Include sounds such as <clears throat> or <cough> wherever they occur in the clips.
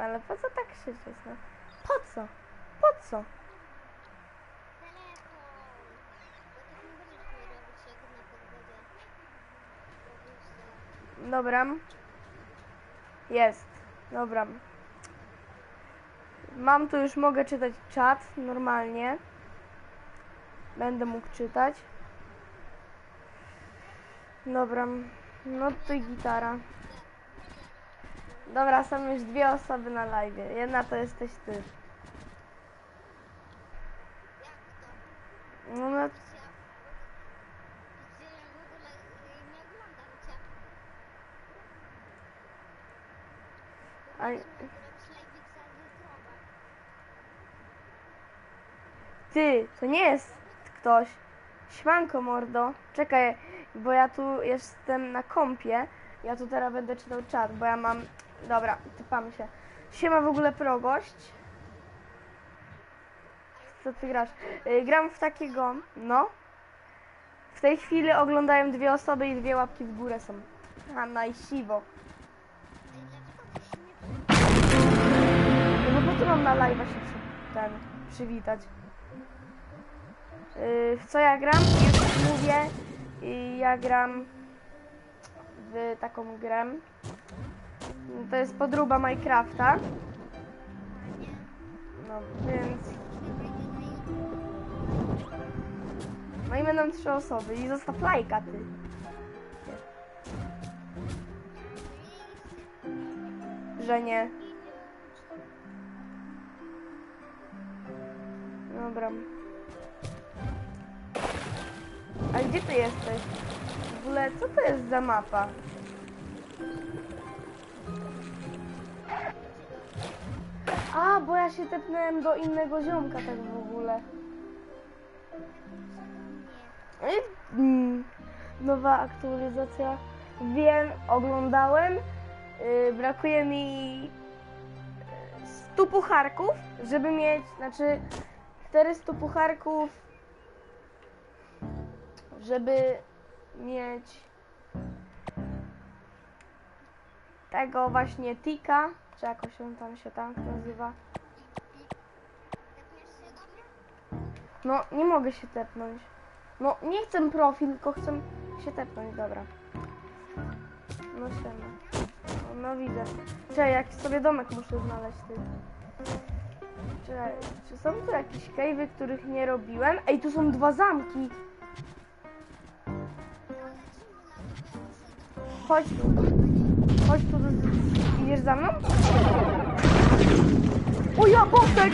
Ale po co tak krzyczeć, no? Po co? Po co? Dobra. Jest. Dobra. Mam tu już, mogę czytać czat normalnie. Będę mógł czytać. Dobra. No to gitara. Dobra, są już dwie osoby na live. Jedna to jesteś ty. No, no. A-. Ty, to nie jest ktoś. Śmanko mordo. Czekaj, bo ja tu jestem na kompie. Ja tu teraz będę czytał czat, bo ja mam... Dobra, typamy się. Siema w ogóle progość. Co ty grasz? Y, Gram w takiego, no. W tej chwili oglądają dwie osoby i dwie łapki w górę są. A, i siwo. Ej, dlaczego ktoś mnie No bo po co mam na live'a się przy, ten, przywitać? Yy, w co ja gram? Już mówię. Yy, ja gram w taką grę. To jest podróba Minecrafta. No więc. No i będą trzy osoby i zostaw lajka ty. Że nie. Dobra. A gdzie ty jesteś? W ogóle co to jest za mapa? A, bo ja się tepnąłem do innego ziomka tak w ogóle. I, mm, nowa aktualizacja. Wiem, oglądałem. Yy, brakuje mi yy, 100 pucharków, żeby mieć, znaczy 400 pucharków, żeby mieć tego właśnie Tika, czy jakoś on tam się tak nazywa. Do? No, nie mogę się tepnąć. No, nie chcę profil, tylko chcę się tepnąć, dobra. No siema. No, no widzę. Czekaj, jak sobie domek muszę znaleźć, ty. Czy są tu jakieś cave'y, których nie robiłem? Ej, tu są dwa zamki. Chodź tu. Chodź tu. Idziesz za mną? O ja, botek!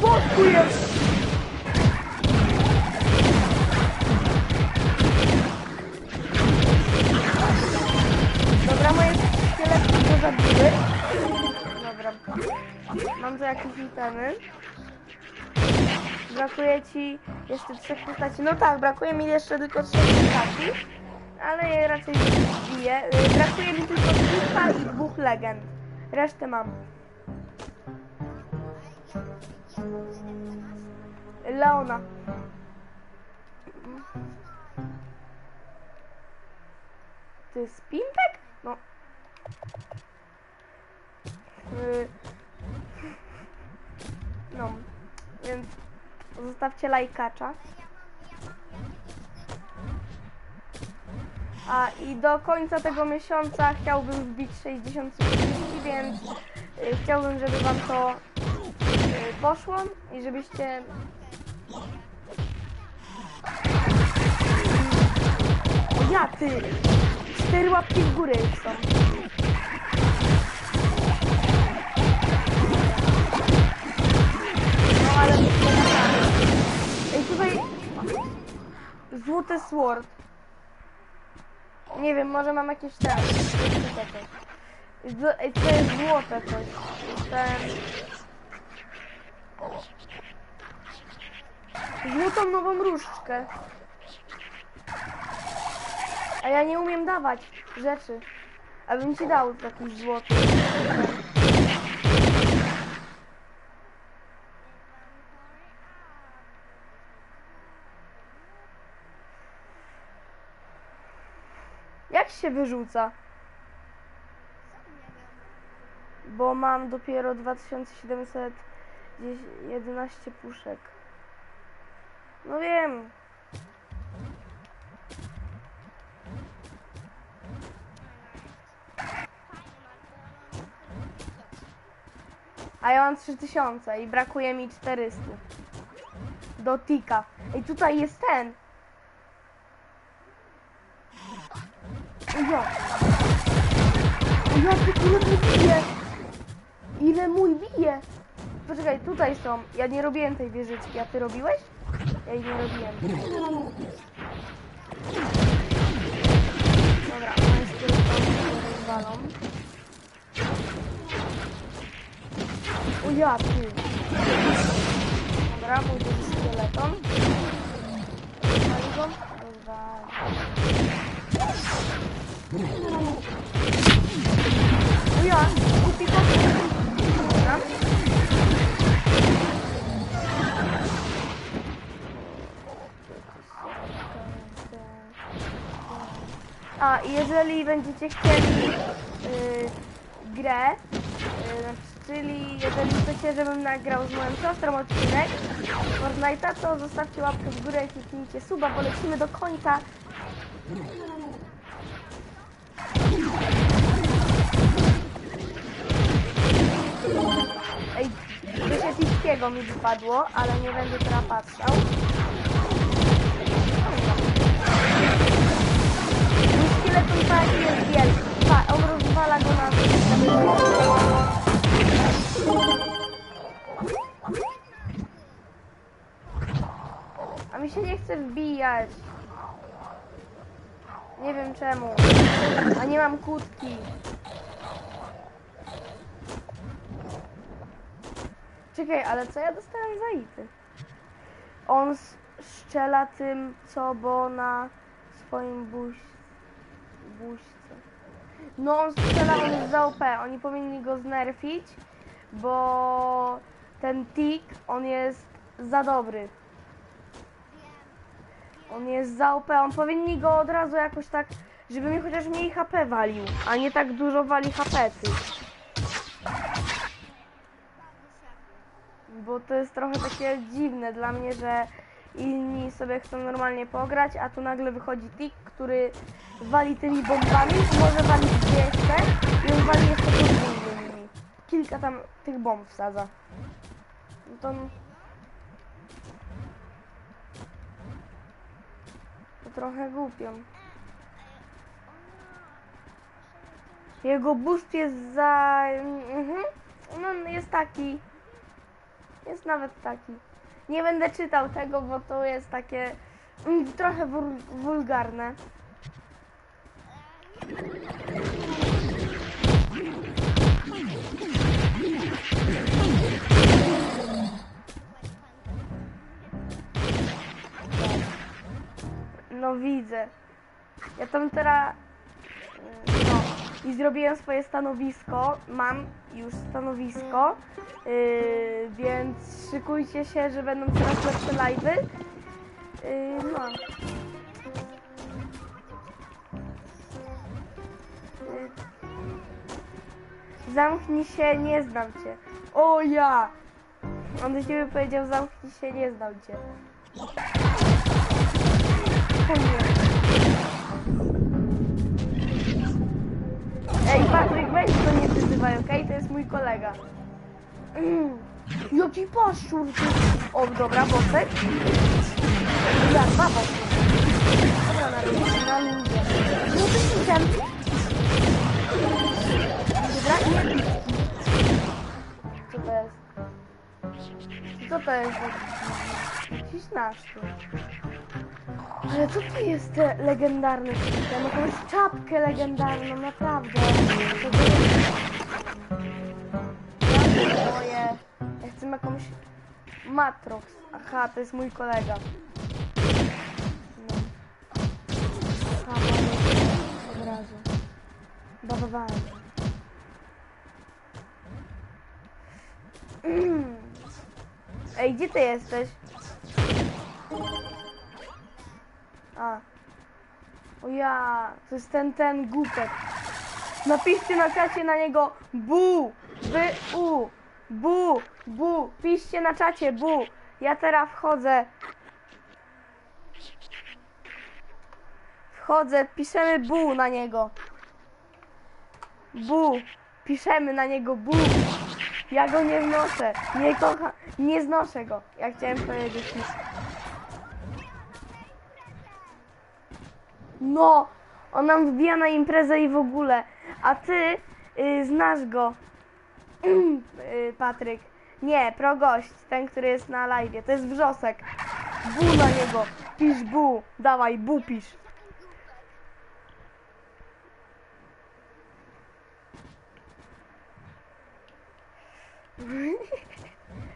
Botku jest! Dobra, moje szkieletki go zabiły. Dobra. Mam tu jakieś itemy. Brakuje ci jeszcze trzech postaci. No tak, brakuje mi jeszcze tylko trzech postaci. Ale raczej zbiję. Y, Brakuje mi tylko kilka i dwóch legend. Resztę mam. Leona. Ty jest Pimpek? No. Y, No. Więc zostawcie lajkacza. A i do końca tego miesiąca chciałbym wbić 60 subskrypcji, więc y, chciałbym, żeby wam to y, poszło i żebyście ja ty! Cztery łapki w górę są. No ale Ej tutaj złoty sword. Nie wiem, może mam jakieś Ej, to jest złote coś. Ten... Złotą nową różdżkę. A ja nie umiem dawać rzeczy. Abym ci dał jakiś złoty. Jak się wyrzuca? bo mam dopiero 2711 puszek. No wiem. A ja mam 3000 i brakuje mi 400. Do tika. Ej, tutaj jest ten. O ja. O ja, ty mój bije. Ile mój bije. Poczekaj, tutaj są. Ja nie robiłem tej wieżyczki, a ty robiłeś? Ja jej nie robiłem. Dobra, moje szkielety się rozwalą. O ja, ty. Dobra, pójdę ze szkieleton. Rozwali kupi. A, jeżeli będziecie chcieli y, grę, y, znaczy, czyli jeżeli chcecie, żebym nagrał z moją siostrą odcinek Fortnite'a, to zostawcie łapkę w górę i kliknijcie suba, bo lecimy do końca. Coś epickiego mi wypadło, ale nie będę teraz patrzał. Mój szkieleton tak jest wielki. Pa, on rozwala go na... A mi się nie chce wbijać. Nie wiem czemu. A nie mam kłódki. Czekaj, ale co ja dostałem za ity? On strzela tym, co bo na swoim buź... buźce. No on strzela, on jest za OP. Oni powinni go znerfić, bo ten tik, on jest za dobry. On jest za OP. On powinni go od razu jakoś tak, żeby mi chociaż mniej HP walił, a nie tak dużo wali HP ty. Bo to jest trochę takie dziwne dla mnie, że inni sobie chcą normalnie pograć, a tu nagle wychodzi tik, który wali tymi bombami, może walić chce i on wali jeszcze nimi. Kilka tam tych bomb wsadza. No to... To trochę głupio. Jego boost jest za... Mhm. No jest taki. Jest nawet taki. Nie będę czytał tego, bo to jest takie mm, trochę wul- wulgarne. No widzę. Ja tam teraz no i zrobiłem swoje stanowisko. Mam już stanowisko. Yy, więc szykujcie się, że będą coraz lepsze live'y. Yy, no. Yy. Zamknij się, nie znam cię. O ja! On do ciebie powiedział zamknij się, nie znam cię. O nie. Kolega. Mm. <clears throat> Jaki paszczur. O, dobra, bosek. Ja, dwa bosy. Dobra, na razie, na ludzie. No to jestem. Dobra, nie. Co to jest? Co to jest? Jakiś nasz tu. Ale co to jest te legendarne to jest czapkę legendarną, naprawdę. To jest... Chcę jakąś... Matrox. Aha, to jest mój kolega. No. Od razu. Bawowałem. Ej, gdzie ty jesteś? A. O ja, to jest ten, ten głupek. Napiszcie na czacie na niego bu, Piszcie na czacie, bu. Ja teraz wchodzę. Wchodzę, piszemy bu na niego. Bu. Piszemy na niego bu. Ja go nie znoszę. Nie kocham. Nie znoszę go. Ja chciałem powiedzieć nic. No, on nam wbija na imprezę i w ogóle. A ty y, znasz go. Y, Patryk. Nie, progość, ten, który jest na live. To jest wrzosek. Bu na niego. Pisz bu. Dawaj, bu pisz.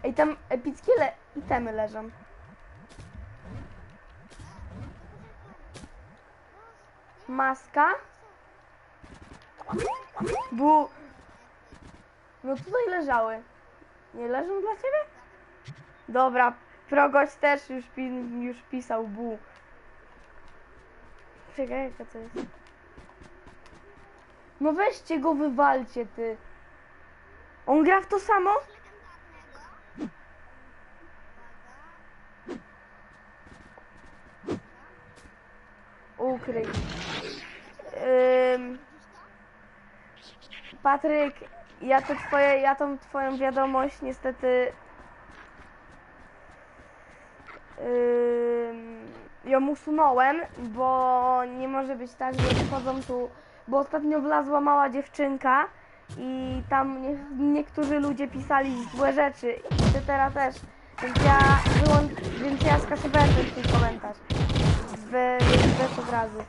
Ej, tam epickie le itemy leżą. Maska. Bu. No tutaj leżały. Nie leżą dla ciebie? Dobra, progość też już, pi już pisał bu. Czekaj, jaka to jest? No weźcie go, wywalcie ty. On gra w to samo? Ukryj. Ym... Patryk, ja to twoje, ja tą twoją wiadomość niestety ym, ją usunąłem, bo nie może być tak, że wchodzą tu, bo ostatnio wlazła mała dziewczynka i tam nie, niektórzy ludzie pisali złe rzeczy i ty teraz też, więc ja wyłącz, więc ja skasowałem ten komentarz w, bez obrazy.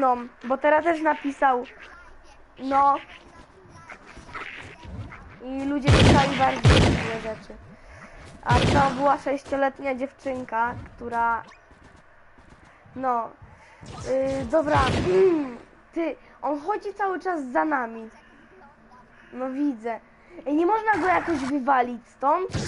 No, bo teraz też napisał no. I ludzie pisali bardzo złe rzeczy. A to była sześcioletnia dziewczynka, która... No. Yy, dobra. <clears throat> Ty, on chodzi cały czas za nami. No widzę. Ej, nie można go jakoś wywalić stąd? <clears throat>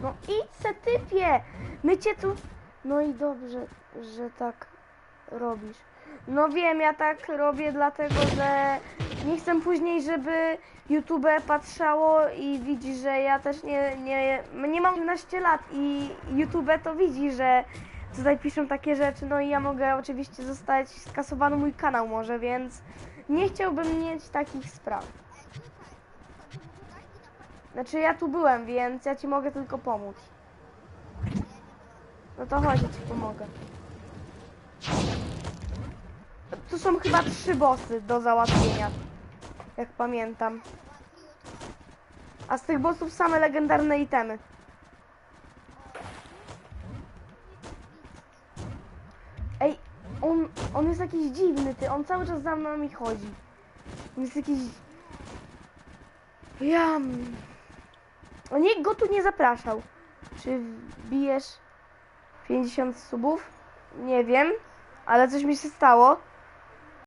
No idź se typie! My cię tu... No i dobrze, że tak robisz. No wiem, ja tak robię dlatego, że nie chcę później, żeby YouTube patrzało i widzi, że ja też nie, nie, nie mam 11 lat i YouTube to widzi, że tutaj piszą takie rzeczy, no i ja mogę oczywiście zostać skasowany mój kanał może, więc nie chciałbym mieć takich spraw. Znaczy ja tu byłem, więc ja ci mogę tylko pomóc. No to chodź, ja ci pomogę. Tu są chyba trzy bossy do załatwienia. Jak pamiętam. A z tych bossów same legendarne itemy. Ej, on, on jest jakiś dziwny, ty. On cały czas za nami chodzi. On jest jakiś... Ja... On nikt go tu nie zapraszał. Czy bijesz 50 subów? Nie wiem, ale coś mi się stało.